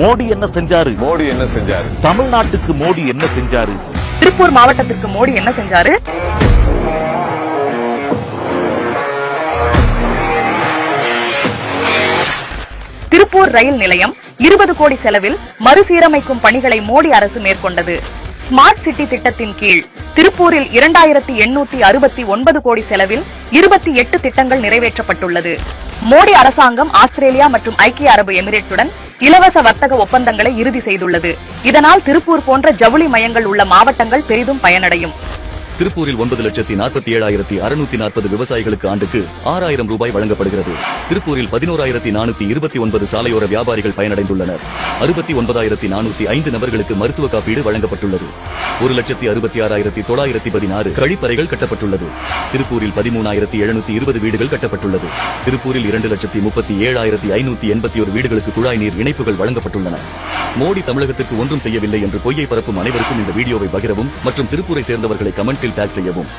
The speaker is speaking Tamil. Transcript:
மோடி என்ன செஞ்சாரு? மோடி என்ன செஞ்சாரு? தமிழ்நாட்டுக்கு மோடி என்ன செஞ்சாரு? திருப்பூர் மாவட்டத்திற்கு மோடி என்ன செஞ்சாரு? திருப்பூர் ரயில் நிலையம் இருபது கோடி செலவில் மறுசீரமைக்கும் பணிகளை மோடி அரசு மேற்கொண்டது. ஸ்மார்ட் சிட்டி திட்டத்தின் கீழ் திருப்பூரில் இரண்டாயிரத்தி எண்ணூத்தி அறுபத்தி ஒன்பது கோடி செலவில் இருபத்தி எட்டு திட்டங்கள் நிறைவேற்றப்பட்டுள்ளது. மோடி அரசாங்கம் ஆஸ்திரேலியா மற்றும் ஐக்கிய அரபு எமிரேட்ஸுடன் இலவச வர்த்தக ஒப்பந்தங்களை இறுதி செய்துள்ளது. இதனால் திருப்பூர் போன்ற ஜவுளி மையங்கள் உள்ள மாவட்டங்கள் பெரிதும் பயனடையும். திருப்பூரில் ஒன்பது லட்சத்தி நாற்பத்தி ஏழாயிரத்தி அறுநூத்தி நாற்பது விவசாயிகளுக்கு ஆண்டுக்கு ஆறாயிரம் ரூபாய் வழங்கப்படுகிறது. திருப்பூரில் பதினோராயிரத்தி நானூத்தி இருபத்தி ஒன்பது சாலையோர வியாபாரிகள் பயனடைந்துள்ளனர். அறுபத்தி ஒன்பதாயிரத்தி நானூத்தி ஐந்து நபர்களுக்கு மருத்துவ காப்பீடு வழங்கப்பட்டுள்ளது. ஒரு லட்சத்தி அறுபத்தி ஆறாயிரத்தி தொள்ளாயிரத்தி பதினாறு கழிப்பறைகள் கட்டப்பட்டுள்ளது. திருப்பூரில் பதிமூணாயிரத்தி எழுநூத்தி இருபது வீடுகள் கட்டப்பட்டுள்ளது. திருப்பூரில் இரண்டு லட்சத்தி முப்பத்தி ஏழாயிரத்தி ஐநூத்தி எண்பத்தி ஒரு வீடுகளுக்கு குழாய் நீர் இணைப்புகள் வழங்கப்பட்டுள்ளன. மோடி தமிழகத்திற்கு ஒன்றும் செய்யவில்லை என்று பொய்யை பரப்பும் அனைவருக்கும் இந்த வீடியோவை பகிரவும் மற்றும் திருப்பூரை சேர்ந்தவர்களை கமெண்டில் டேக் செய்யவும்.